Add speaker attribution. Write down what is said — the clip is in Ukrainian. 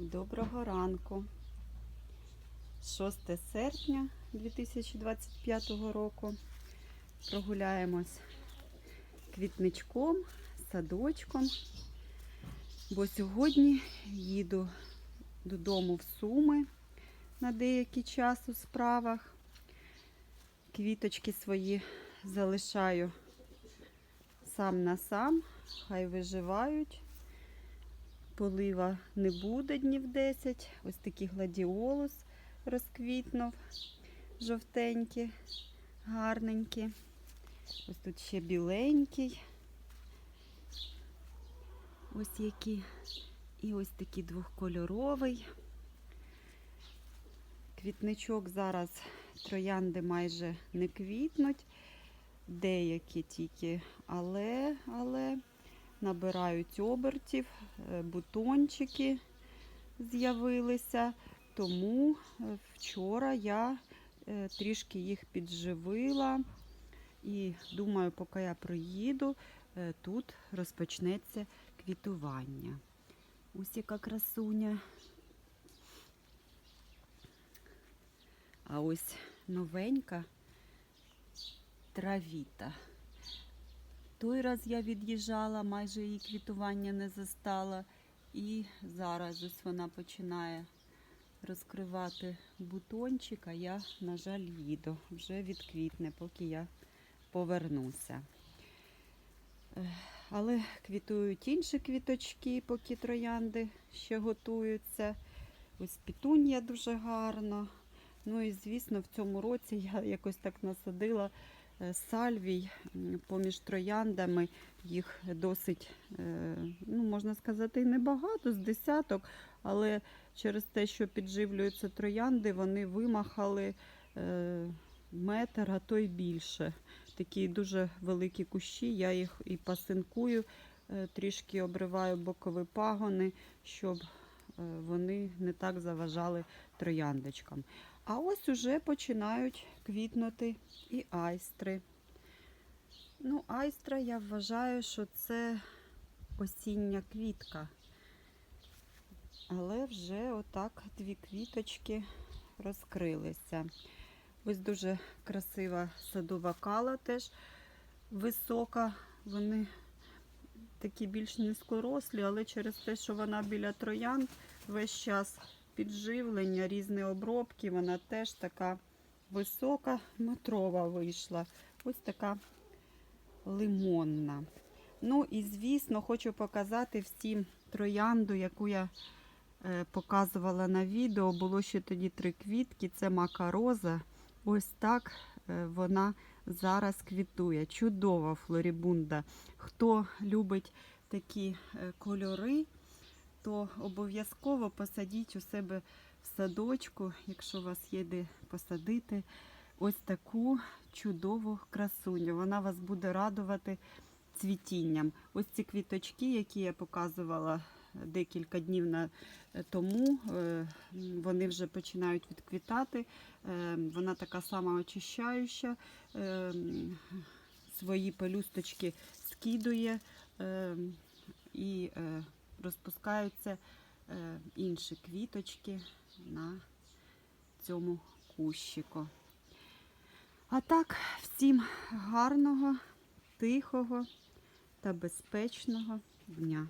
Speaker 1: Доброго ранку. 6 серпня 2025 року. Прогуляємось квітничком, садочком, бо сьогодні їду додому в Суми на деякий час у справах. Квіточки свої залишаю сам на сам, хай виживають. Полива не буде днів 10. Ось такий гладіолус розквітнув, жовтенький, гарненький. Ось тут ще біленький. Ось який. І ось такий двохкольоровий. Квітничок зараз троянди майже не квітнуть. Деякі тільки, але, але набирають обертів, е, бутончики з'явилися. Тому е, вчора я е, трішки їх підживила. І думаю, поки я проїду, е, тут розпочнеться квітування. Ось яка красуня. А ось новенька травіта. Той раз я від'їжджала, майже її квітування не застала. І зараз ось вона починає розкривати бутончик, а я, на жаль, їду. Вже відквітне, поки я повернуся. Але квітують інші квіточки, поки троянди ще готуються. Ось пітунія дуже гарно. Ну і звісно, в цьому році я якось так насадила е, сальвій поміж трояндами. Їх досить, е, ну можна сказати, небагато, з десяток, але через те, що підживлюються троянди, вони вимахали е, метр, а то й більше. Такі дуже великі кущі, я їх і пасинкую, е, трішки обриваю бокові пагони, щоб е, вони не так заважали трояндочкам. А ось уже починають квітнути і айстри. Ну, айстра я вважаю, що це осіння квітка. Але вже отак дві квіточки розкрилися. Ось дуже красива садова кала теж висока. Вони такі більш низькорослі, але через те, що вона біля троянд весь час підживлення, різні обробки, вона теж така висока, метрова вийшла. Ось така лимонна. Ну і звісно, хочу показати всім троянду, яку я е, показувала на відео. Було ще тоді три квітки. Це макароза. Ось так е, вона зараз квітує. Чудова флорібунда. Хто любить такі е, кольори, то обов'язково посадіть у себе в садочку, якщо у вас є де посадити, ось таку чудову красуню. Вона вас буде радувати цвітінням. Ось ці квіточки, які я показувала декілька днів на, тому, е, вони вже починають відквітати. Е, Вона така сама очищаюча, е, свої пелюсточки скидує е, і е, розпускаються е, інші квіточки на цьому кущику. А так, всім гарного, тихого та безпечного дня.